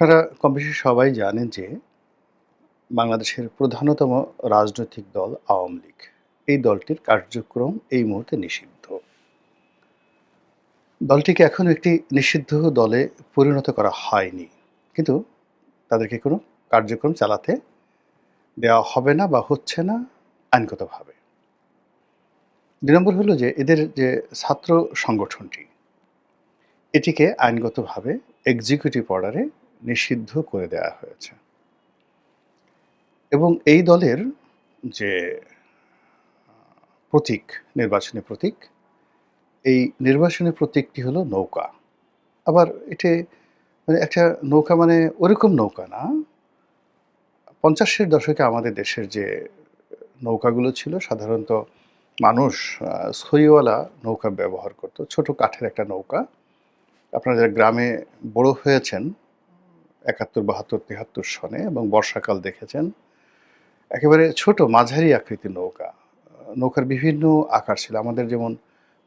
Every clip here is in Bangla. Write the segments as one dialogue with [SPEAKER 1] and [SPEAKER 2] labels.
[SPEAKER 1] আপনারা কম বেশি সবাই জানেন যে বাংলাদেশের প্রধানতম রাজনৈতিক দল আওয়ামী লীগ। এই দলটির কার্যক্রম এই মুহূর্তে নিষিদ্ধ। দলটিকে এখন একটি নিষিদ্ধ দলে পরিণত করা হয়নি। কিন্তু তাদেরকে কোনো কার্যক্রম চালাতে দেওয়া হবে না বা হচ্ছে না আইনগতভাবে। দুই নম্বর হলো যে এদের যে ছাত্র সংগঠনটি, এটিকে আইনগতভাবে এক্সিকিউটিভ অর্ডারে নিষিদ্ধ করে দেওয়া হয়েছে। এবং এই দলের যে, প্রতীক, নির্বাচনী প্রতীক, এই নির্বাচনী প্রতীকটি হলো নৌকা। আবার এটি মানে একটা নৌকা মানে ওরকম নৌকা না। পঞ্চাশের দশকে আমাদের দেশের যে নৌকাগুলো ছিল, সাধারণত মানুষ সইওয়ালা নৌকা ব্যবহার করতো। ছোট কাঠের একটা নৌকা। আপনারা যারা গ্রামে বড় হয়েছেন একাত্তর, বাহাত্তর, তিহাত্তর সনে এবং বর্ষাকাল দেখেছেন। একেবারে ছোট মাঝারি আকৃতির নৌকা। নৌকার বিভিন্ন আকার ছিল। আমাদের যেমন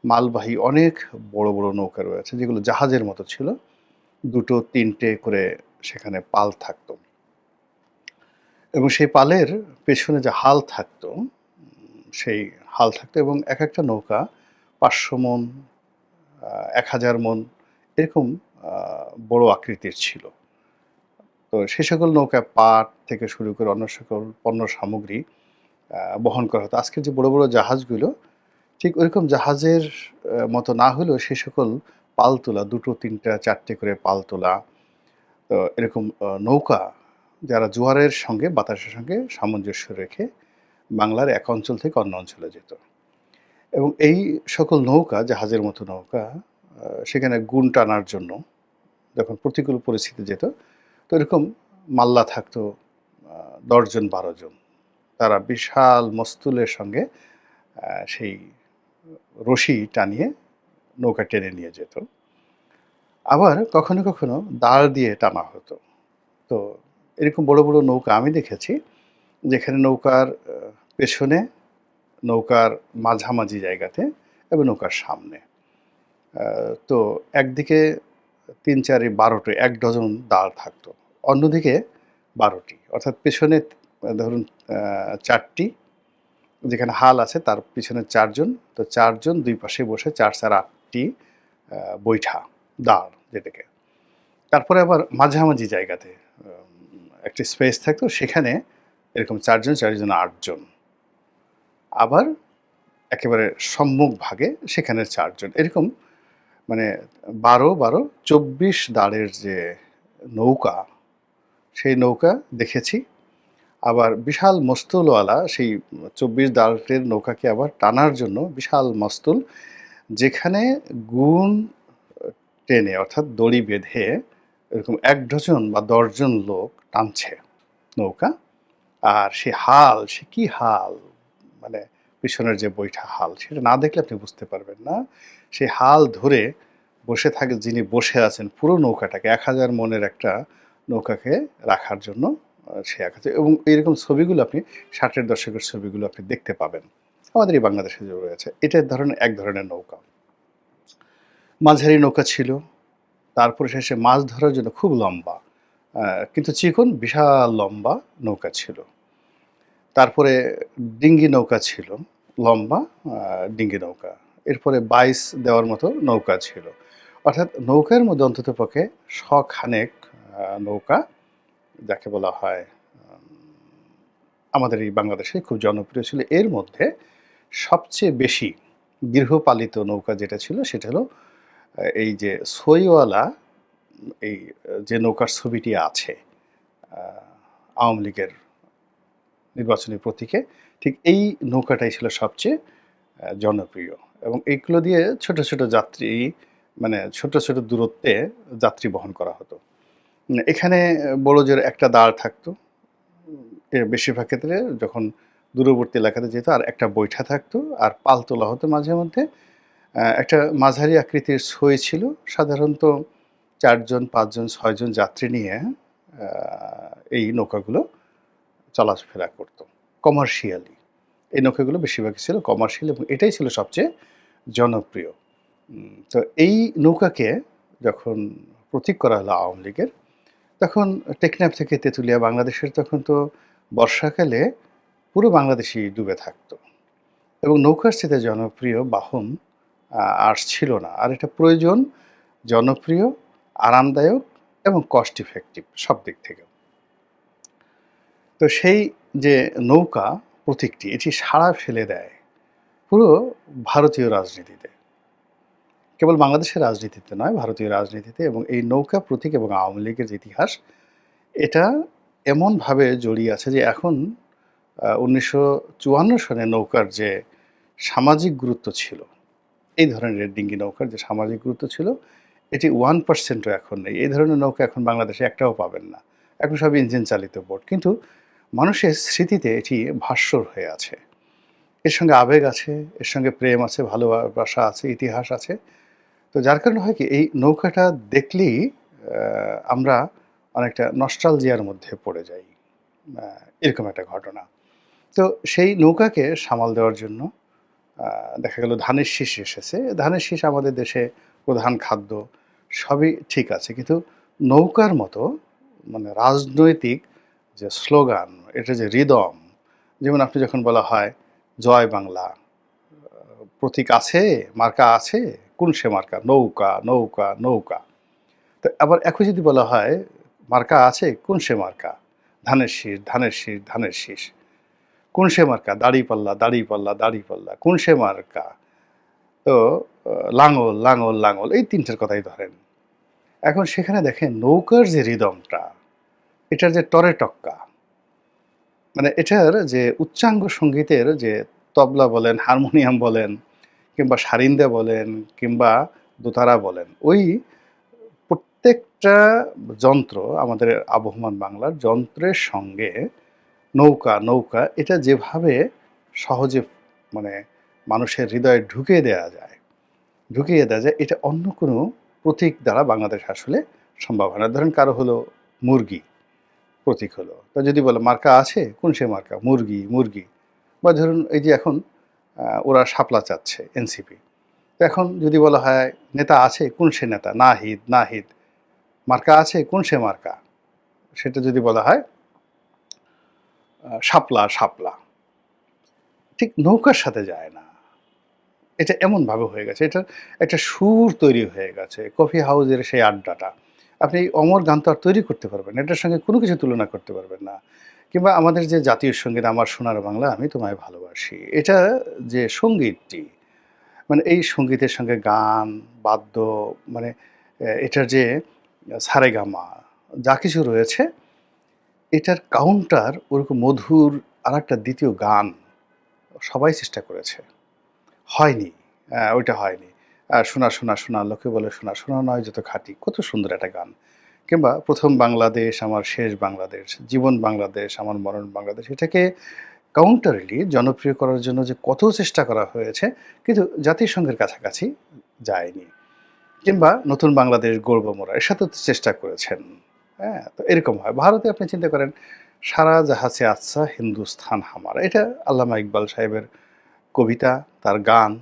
[SPEAKER 1] মালবাহী অনেক বড় বড় নৌকা রয়েছে, যেগুলো জাহাজের মতো ছিল। দুটো, তিনটে করে সেখানে পাল থাকতো। এবং সেই পালের পেছনে যে হাল থাকতো, সেই হাল থাকতো এবং এক একটা নৌকা পাঁচশো মন এক হাজার মন এরকম বড় আকৃতির ছিল। তো সে সকল নৌকা পাট থেকে শুরু করে অন্য সকল পণ্য সামগ্রী বহন করা হতো। আজকের যে বড় বড় জাহাজগুলো, ঠিক ওইরকম জাহাজের মতো না হলেও সে সকল পাল তোলা, দুটো, তিনটা, চারটে করে পাল তোলা, তো এরকম নৌকা যারা জোয়ারের সঙ্গে, বাতাসের সঙ্গে সামঞ্জস্য রেখে বাংলার এক অঞ্চল থেকে অন্য অঞ্চলে যেত। এবং এই সকল নৌকা, জাহাজের মতো নৌকা সেখানে গুণ টানার জন্য যখন প্রতিকূল পরিস্থিতি যেত তো এরকম মাল্লা থাকতো দশজন বারো জন তারা বিশাল মস্তুলের সঙ্গে সেই রশি টানিয়ে নৌকা টেনে নিয়ে যেত। আবার কখনো কখনো দাঁড় দিয়ে টানা হতো। তো এরকম বড় বড় নৌকা আমি দেখেছি, যেখানে নৌকার পেছনে নৌকার মাঝামাঝি জায়গাতে এবং নৌকার সামনে। তো একদিকে তিন চারি বারোটি এক ডজন দাঁড় থাকতো। অন্যদিকে বারোটি, অর্থাৎ পেছনে, ধরুন চারটি, যেখানে হাল আছে তার পিছনে চারজন, তো চারজন দুই পাশে বসে চার চার আটটি বৈঠা, দাঁড় যেটাকে। তারপরে আবার মাঝামাঝি জায়গাতে একটি স্পেস থাকতো, সেখানে এরকম চারজন চারজন, আটজন। আবার একেবারে সম্মুখ ভাগে সেখানে চারজন। এরকম মানে বারো বারো, চব্বিশ দাঁড়ের যে নৌকা, সেই নৌকা দেখেছি। আবার বিশাল মস্তুলওয়ালা সেই চব্বিশ দাঁড়ের নৌকাকে আবার টানার জন্য বিশাল মস্তুল, যেখানে গুণ টেনে, অর্থাৎ দড়ি বেঁধে এরকম এক ডজন বা দশজন লোক টানছে নৌকা। আর সে হাল, সে কি হাল? মানে পিছনের যে বৈঠা হাল, সেটা না দেখলে আপনি বুঝতে পারবেন না। সেই হাল ধরে বসে থাকে, যিনি বসে আছেন পুরো নৌকাটাকে, এক হাজার মনের একটা নৌকাকে রাখার জন্য সে এক হাজার, এবং এইরকম ছবিগুলো আপনি, ষাটের দশকের ছবিগুলো আপনি দেখতে পাবেন। আমাদের এই বাংলাদেশে যে রয়েছে এটা ধরনের, এক ধরনের নৌকা। মাঝারি নৌকা ছিল, তারপরে শেষে মাছ ধরার জন্য খুব লম্বা কিন্তু চিকন, বিশাল লম্বা নৌকা ছিল। তারপরে ডিঙ্গি নৌকা ছিল, লম্বা ডিঙ্গি নৌকা। এরপরে বাইস দেওয়ার মতো নৌকা ছিল। অর্থাৎ নৌকার মধ্যে অন্তত পক্ষে শখানেক নৌকা, যাকে বলা হয় আমাদের এই বাংলাদেশে খুব জনপ্রিয় ছিল। এর মধ্যে সবচেয়ে বেশি গৃহপালিত নৌকা যেটা ছিল, সেটা হলো এই যে সইওয়ালা, এই, যে নৌকার ছবিটি আছে আওয়ামী লীগের নির্বাচনী প্রতীকে, ঠিক এই নৌকাটাই ছিল সবচেয়ে জনপ্রিয়। এবং এইগুলো দিয়ে ছোট ছোট যাত্রী মানে ছোট ছোট দূরত্বে যাত্রী বহন করা হতো। এখানে বড় জোর একটা দাঁড় থাকতো। এর বেশিরভাগ ক্ষেত্রে যখন দূরবর্তী এলাকাতে যেত, আর একটা বৈঠা থাকতো, আর পাল তোলা হতো মাঝে মধ্যে। একটা মাঝারি আকৃতির ছই ছিল। সাধারণত চারজন, পাঁচজন, ছয়জন যাত্রী নিয়ে এই নৌকাগুলো চলাফেরা করতো কমার্শিয়ালি এই নৌকাগুলো বেশিরভাগই ছিল কমার্শিয়াল এবং এটাই ছিল সবচেয়ে জনপ্রিয়। তো এই নৌকাকে যখন প্রতীক করা হলো আওয়ামী লীগের, তখন টেকনাফ থেকে তেঁতুলিয়া বাংলাদেশের তখন তো বর্ষাকালে পুরো বাংলাদেশই ডুবে থাকতো। এবং নৌকার সাথে জনপ্রিয় বাহন আর ছিল না। আর এটা প্রয়োজন, জনপ্রিয়, আরামদায়ক এবং কস্ট ইফেক্টিভ সব দিক থেকে তো সেই যে নৌকা প্রতীকটি, এটি সাড়া ফেলে দেয় পুরো ভারতীয় রাজনীতিতে। কেবল বাংলাদেশের রাজনীতিতে নয়, ভারতীয় রাজনীতিতে এবং এই নৌকা প্রতীক এবং আওয়ামী লীগের যে ইতিহাস, এটা এমনভাবে জড়িয়ে আছে যে এখন উনিশশো চুয়ান্ন সনে নৌকার যে সামাজিক গুরুত্ব ছিল, এই ধরনের ডিঙ্গি নৌকার যে সামাজিক গুরুত্ব ছিল, এটি ওয়ান পার্সেন্টও এখন নেই। এই ধরনের নৌকা এখন বাংলাদেশে একটাও পাবেন না। এখন সব ইঞ্জিন চালিত বোট। কিন্তু মানুষের স্মৃতিতে এটি ভাস্বর হয়ে আছে। এর সঙ্গে আবেগ আছে, এর সঙ্গে প্রেম আছে, ভালোবাসা আছে, ইতিহাস আছে। তো যার কারণে হয় কি, এই নৌকাটা দেখলেই আমরা অনেকটা নস্টালজিয়ার মধ্যে পড়ে যাই। এরকম একটা ঘটনা। তো সেই নৌকাকে সামাল দেওয়ার জন্য দেখা গেল ধানের শীষ এসেছে। ধানের শীষ আমাদের দেশে প্রধান খাদ্য, সবই ঠিক আছে। কিন্তু নৌকার মতো মানে রাজনৈতিক যে স্লোগান, এটা যে রিদম, যেমন আপনি যখন বলা হয়, জয় বাংলা প্রতীক আছে, মার্কা আছে, কোন সে মার্কা? নৌকা নৌকা নৌকা। তো আবার একই যদি বলা হয়, মার্কা আছে, কোন সে মার্কা? ধানের শীষ ধানের শীষ ধানের শীষ। কোন সে মার্কা? দাড়ি পাল্লা দাড়ি পাল্লা দাড়ি পাল্লা কোন সে মার্কা? তো, লাঙল লাঙল লাঙল, এই তিনটের কথাই ধরেন। এখন সেখানে দেখেন নৌকার যে রিদমটা এটার যে টরে টক্কা মানে এটার যে উচ্চাঙ্গ সঙ্গীতের যে তবলা বলেন, হারমোনিয়াম বলেন, কিংবা সারিন্দা বলেন, কিংবা দোতারা বলেন, ওই প্রত্যেকটা যন্ত্র আমাদের আবহমান বাংলার যন্ত্রের সঙ্গে নৌকা নৌকা, এটা যেভাবে সহজে মানে মানুষের হৃদয়ে ঢুকিয়ে দেওয়া যায়, ঢুকিয়ে দেওয়া যায়, এটা অন্য কোনো প্রতীক দ্বারা বাংলাদেশ আসলে সম্ভব হয় না। ধরেন কারও হলো মুরগি প্রতীক হলো। তা যদি বলে, মার্কা আছে? কোন সে মার্কা? মুরগি মুরগি। বা ধরুন এই যে এখন ওরা শাপলা চাচ্ছে এনসিপি এখন যদি বলা হয়, নেতা আছে? কোন সে নেতা? নাহিদ নাহিদ। মার্কা আছে? কোন সে মার্কা? সেটা যদি বলা হয় শাপলা শাপলা। ঠিক নৌকার সাথে যায় না। এটা এমনভাবে হয়ে গেছে। এটা, একটা সুর তৈরি হয়ে গেছে। কফি হাউসের সেই আড্ডাটা। আপনি অমর গান তো আর তৈরি করতে পারবেন। এটার সঙ্গে কোনো কিছু তুলনা করতে পারবেন না। কিংবা আমাদের যে জাতীয় সংগীত, আমার সোনার বাংলা, আমি তোমায় ভালোবাসি। এটা যে সঙ্গীতটি মানে এই সঙ্গীতের সঙ্গে গান, বাদ্য মানে এটার যে সারেগামা, যা কিছু রয়েছে, এটার কাউন্টার ওরকম মধুর আর একটা দ্বিতীয় গান সবাই চেষ্টা করেছে। হয়নি ওইটা হয়নি। শোনা শোনা শোনা, লোকে বলে শোনা শোনা নয় যত খাঁটি। কত সুন্দর একটা গান। কিংবা প্রথম বাংলাদেশ, আমার শেষ বাংলাদেশ, জীবন বাংলাদেশ, আমার মরণ বাংলাদেশ, এটাকে কাউন্টারলি জনপ্রিয় করার জন্য যে কত চেষ্টা করা হয়েছে, কিন্তু জাতিসংঘের কাছাকাছি যায়নি। কিংবা নতুন বাংলাদেশ গর্ব মোরা, এর সাথে চেষ্টা করেছেন। হ্যাঁ তো এরকম হয়। ভারতে আপনি চিন্তা করেন, সারা জাহাজে আচ্ছা হিন্দুস্থান হামারা। এটা আল্লামা ইকবাল সাহেবের কবিতা, তার গান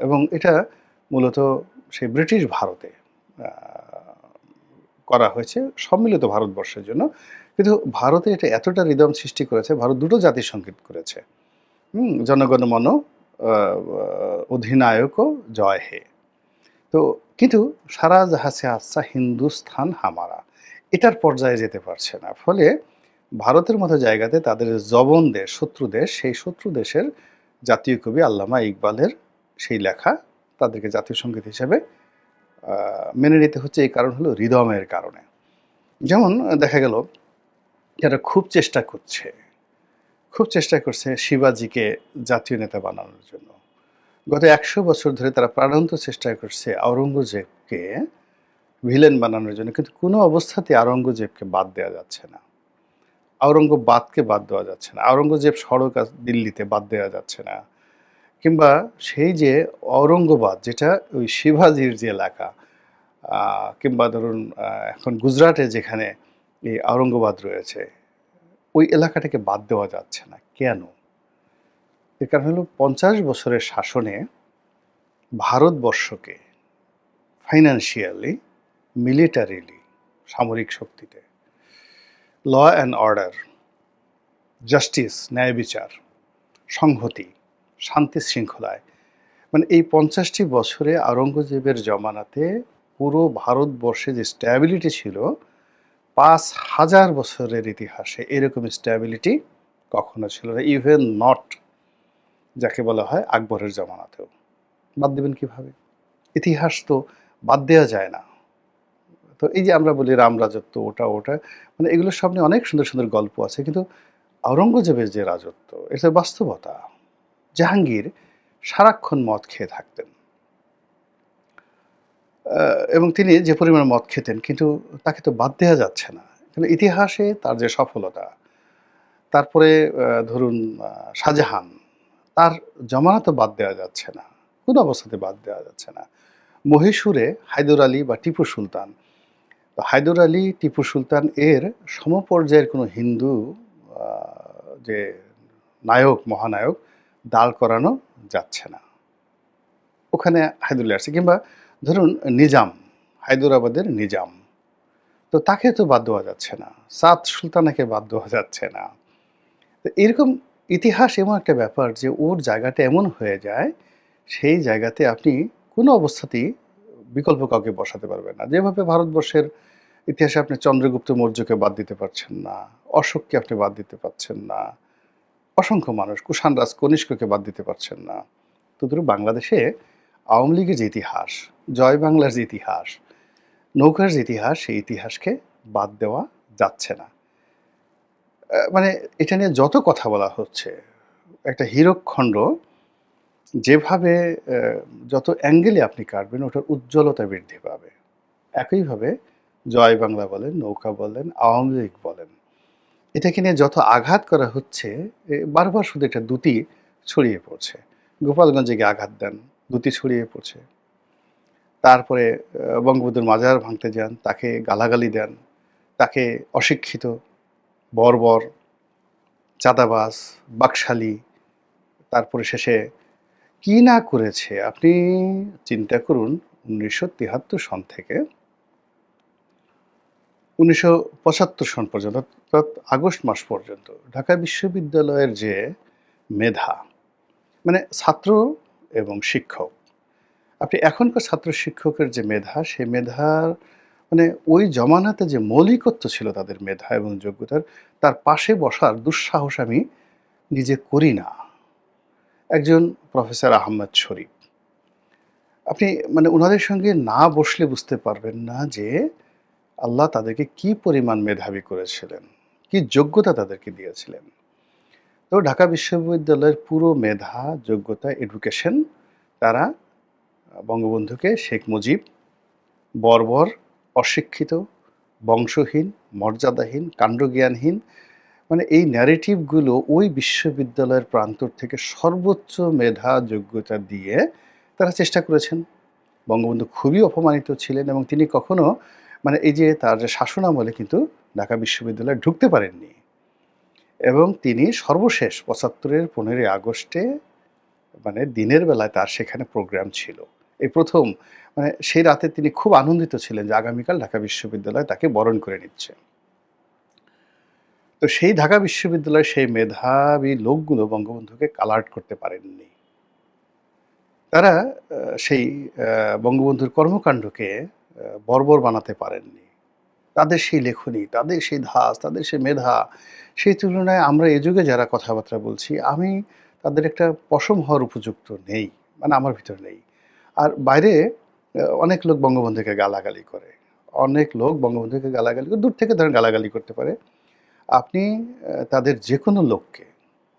[SPEAKER 1] এবং এটা মূলত সেই ব্রিটিশ ভারতে করা হয়েছে সম্মিলিত ভারতবর্ষের জন্য। কিন্তু ভারতে এটা এতটা রিদম সৃষ্টি করেছে ভারত দুটো জাতির সংগীত করেছে। হুম জনগণমন আহ, অধিনায়ক জয় হে। তো কিন্তু সারা জাহাজে আচ্ছা হিন্দুস্থান হামারা। এটার পর্যায়ে যেতে পারছে না। ফলে ভারতের মতো জায়গাতে তাদের জবন দেশ শত্রু দেশ সেই শত্রু দেশের জাতীয় কবি আল্লামা ইকবালের সেই লেখা তাদেরকে জাতীয় সংগীত হিসেবে মেনে নিতে হচ্ছে। এই কারণ হলো হৃদমের কারণে। যেমন দেখা গেল, যারা খুব চেষ্টা করছে, খুব চেষ্টা করছে শিবাজিকে জাতীয় নেতা বানানোর জন্য। গত একশো বছর ধরে তারা প্রাণান্ত চেষ্টা করছে আওরঙ্গজেবকে ভিলেন বানানোর জন্য, কিন্তু কোনো অবস্থাতে আওরঙ্গজেবকে বাদ দেওয়া যাচ্ছে না। আওরঙ্গবাদকে বাদ দেওয়া যাচ্ছে না। আওরঙ্গজেব সড়ক দিল্লিতে বাদ দেওয়া যাচ্ছে না। কিংবা সেই যে ঔরঙ্গবাদ, যেটা ওই শিবাজির যে এলাকা কিংবা ধরুন এখন গুজরাটে যেখানে এই আওরঙ্গবাদ রয়েছে, ওই এলাকাটাকে বাদ দেওয়া যাচ্ছে না। কেন? এর কারণ হলো পঞ্চাশ বছরের শাসনে ভারতবর্ষকে ফাইন্যান্সিয়ালি মিলিটারিলি সামরিক শক্তিতে ল অ্যান্ড অর্ডার জাস্টিস ন্যায় বিচার, সংহতি, শান্তি শৃঙ্খলায়। মানে এই পঞ্চাশটি বছরে আওরঙ্গজেবের জমানাতে পুরো ভারতবর্ষে যে স্ট্যাবিলিটি ছিল, পাঁচ হাজার বছরের ইতিহাসে এরকম স্ট্যাবিলিটি কখনো ছিল না ইভেন নট যাকে বলা হয় আকবরের জমানাতেও। বাদ দেবেন কীভাবে? ইতিহাস তো বাদ দেওয়া যায় না। তো এই যে আমরা বলি রাম রাজত্ব, ওটা ওটা মানে এগুলোর সামনে অনেক সুন্দর সুন্দর গল্প আছে। কিন্তু আওরঙ্গজেবের যে রাজত্ব এটা বাস্তবতা, জাহাঙ্গীর সারাক্ষণ মদ খেয়ে থাকতেন। এবং তিনি যে পরিমাণ মদ খেতেন, কিন্তু তাকে তো বাদ দেওয়া যাচ্ছে না। কিন্তু ইতিহাসে তার যে সফলতা, তারপরে ধরুন শাহজাহান, তার জমানা তো বাদ দেওয়া যাচ্ছে না। কোনো অবস্থাতে বাদ দেওয়া যাচ্ছে না। মহীশূরে হায়দর আলী বা টিপু সুলতান তো হায়দর আলী টিপু সুলতান এর সমপর্যায়ের কোনো হিন্দু যে নায়ক, মহানায়ক দাঁড় করানো যাচ্ছে না। ওখানে হায়দুল্লাহ আসছে কিংবা ধরুন নিজাম, হায়দরাবাদের নিজাম, তো তাকে তো বাদ দেওয়া যাচ্ছে না সাত সুলতানাকে বাদ দেওয়া যাচ্ছে না। তো এরকম ইতিহাস এমন একটা ব্যাপার যে ওর জায়গাটা এমন হয়ে যায়, সেই জায়গাতে আপনি কোনো অবস্থাতেই বিকল্প কাউকে বসাতে পারবেন না। যেভাবে ভারতবর্ষের ইতিহাসে আপনি চন্দ্রগুপ্ত মৌর্যকে বাদ দিতে পারছেন না, অশোককে আপনি বাদ দিতে পারছেন না, অসংখ্য মানুষ, কুষাণ রাজ কনিষ্ককে বাদ দিতে পারছেন না। তো ধরুন বাংলাদেশে আওয়ামী লীগের যে ইতিহাস, জয় বাংলার যে ইতিহাস, নৌকার যে ইতিহাস, সেই ইতিহাসকে বাদ দেওয়া যাচ্ছে না। মানে এটা নিয়ে যত কথা বলা হচ্ছে, একটা হীরকখণ্ড যেভাবে যত অ্যাঙ্গেলে আপনি কাটবেন, ওটার উজ্জ্বলতা বৃদ্ধি পাবে। একইভাবে জয় বাংলা বলেন, নৌকা বলেন, আওয়ামী লীগ বলেন, এটাকে নিয়ে যত আঘাত করা হচ্ছে বারবার শুধু একটা দুটি ছড়িয়ে পড়ছে। গোপালগঞ্জে গিয়ে আঘাত দেন, দুটি ছড়িয়ে পড়ছে। তারপরে বঙ্গবন্ধুর মাজার ভাঙতে যান, তাকে গালাগালি দেন, তাকে অশিক্ষিত, বর্বর চাঁদাবাস বাকশালী, তারপরে শেষে কি না করেছে? আপনি চিন্তা করুন, উনিশশো তিয়াত্তর সন থেকে উনিশশো পঁচাত্তর সন পর্যন্ত, অর্থাৎ আগস্ট মাস পর্যন্ত, ঢাকা বিশ্ববিদ্যালয়ের যে মেধা মানে ছাত্র এবং শিক্ষক, আপনি এখনকার ছাত্র শিক্ষকের যে মেধা, সেই মেধার মানে ওই জমানাতে যে মৌলিকত্ব ছিল তাদের মেধা এবং যোগ্যতার, তার পাশে বসার দুঃসাহস আমি নিজে করি না। একজন প্রফেসর আহমদ শরীফ। আপনি মানে ওনাদের সঙ্গে না বসলে বুঝতে পারবেন না যে আল্লাহ তাদেরকে কি পরিমাণ মেধাবী করেছিলেন, কি যোগ্যতা তাদেরকে দিয়েছিলেন। তো ঢাকা বিশ্ববিদ্যালয়ের পুরো মেধা, যোগ্যতা এডুকেশন তারা বঙ্গবন্ধুকে শেখ মুজিব, বর্বর, অশিক্ষিত, বংশহীন, মর্যাদাহীন, কাণ্ডজ্ঞানহীন মানে এই ন্যারেটিভগুলো ওই বিশ্ববিদ্যালয়ের প্রান্তর থেকে সর্বোচ্চ মেধা যোগ্যতা দিয়ে তারা চেষ্টা করেছেন। বঙ্গবন্ধু খুবই অপমানিত ছিলেন এবং তিনি কখনো মানে এই যে তার যে শাসন আমলে কিন্তু ঢাকা বিশ্ববিদ্যালয়ে ঢুকতে পারেননি। এবং তিনি সর্বশেষ পঁচাত্তরের পনেরোই আগস্টে মানে দিনের বেলায় তার সেখানে প্রোগ্রাম ছিল। এই প্রথম মানে সেই রাতে তিনি খুব আনন্দিত ছিলেন যে আগামীকাল ঢাকা বিশ্ববিদ্যালয় তাকে বরণ করে নিচ্ছে। তো সেই ঢাকা বিশ্ববিদ্যালয়ের সেই মেধাবী লোকগুলো বঙ্গবন্ধুকে কালার্ট করতে পারেননি। তারা সেই বঙ্গবন্ধুর কর্মকাণ্ডকে বর্বর বানাতে পারেননি। তাদের সেই লেখনী, তাদের সেই ধাস তাদের সেই মেধা, সেই তুলনায় আমরা এ যুগে যারা কথাবার্তা বলছি, আমি তাদের একটা পশম হওয়ার উপযুক্ত নেই মানে আমার ভিতর নেই। আর বাইরে অনেক লোক বঙ্গবন্ধুকে গালাগালি করে, অনেক লোক বঙ্গবন্ধুকে গালাগালি করে, দূর থেকে ধরেন গালাগালি করতে পারে। আপনি তাদের যে কোনো লোককে,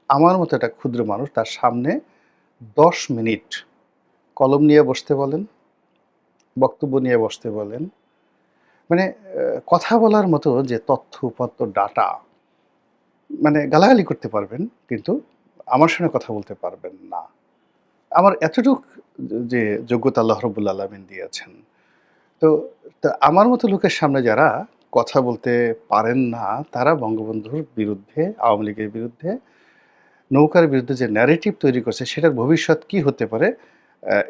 [SPEAKER 1] আমার মতো একটা ক্ষুদ্র মানুষ, তার সামনে দশ মিনিট কলম নিয়ে বসতে বলেন, বক্তব্য নিয়ে বসতে বলেন মানে কথা বলার মতো যে তথ্য, উপাত্ত, ডাটা মানে গালাগালি করতে পারবেন, কিন্তু আমার সঙ্গে কথা বলতে পারবেন না। আমার এতটুক যে যোগ্যতা আল্লাহ রবুল্লা আলমিন দিয়েছেন। তো আমার মতো লোকের সামনে যারা কথা বলতে পারেন না তারা বঙ্গবন্ধুর বিরুদ্ধে আওয়ামী লীগের বিরুদ্ধে নৌকার বিরুদ্ধে যে ন্যারেটিভ তৈরি করছে সেটার ভবিষ্যৎ কি হতে পারে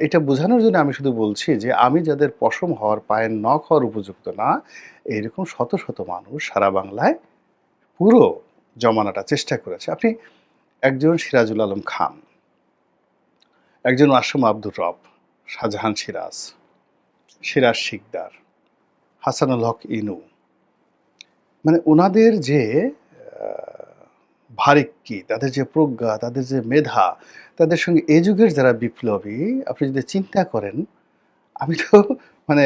[SPEAKER 1] এটা বোঝানোর জন্য আমি শুধু বলছি যে আমি যাদের পশম হওয়ার, পায়ের নখ হওয়ার উপযুক্ত না, এরকম শত, শত মানুষ সারা বাংলায় পুরো জমানাটা চেষ্টা করেছে। আপনি একজন সিরাজুল আলম খান, একজন মাসুম আব্দুর রব, শাহজাহান সিরাজ, সিরাজ শিকদার, হাসানুল হক ইনু। মানে ওনাদের যে ভারিক্কি, তাদের যে প্রজ্ঞা, তাদের যে মেধা, তাদের সঙ্গে এ যুগের যারা বিপ্লবী, আপনি যদি চিন্তা করেন, আমি তো মানে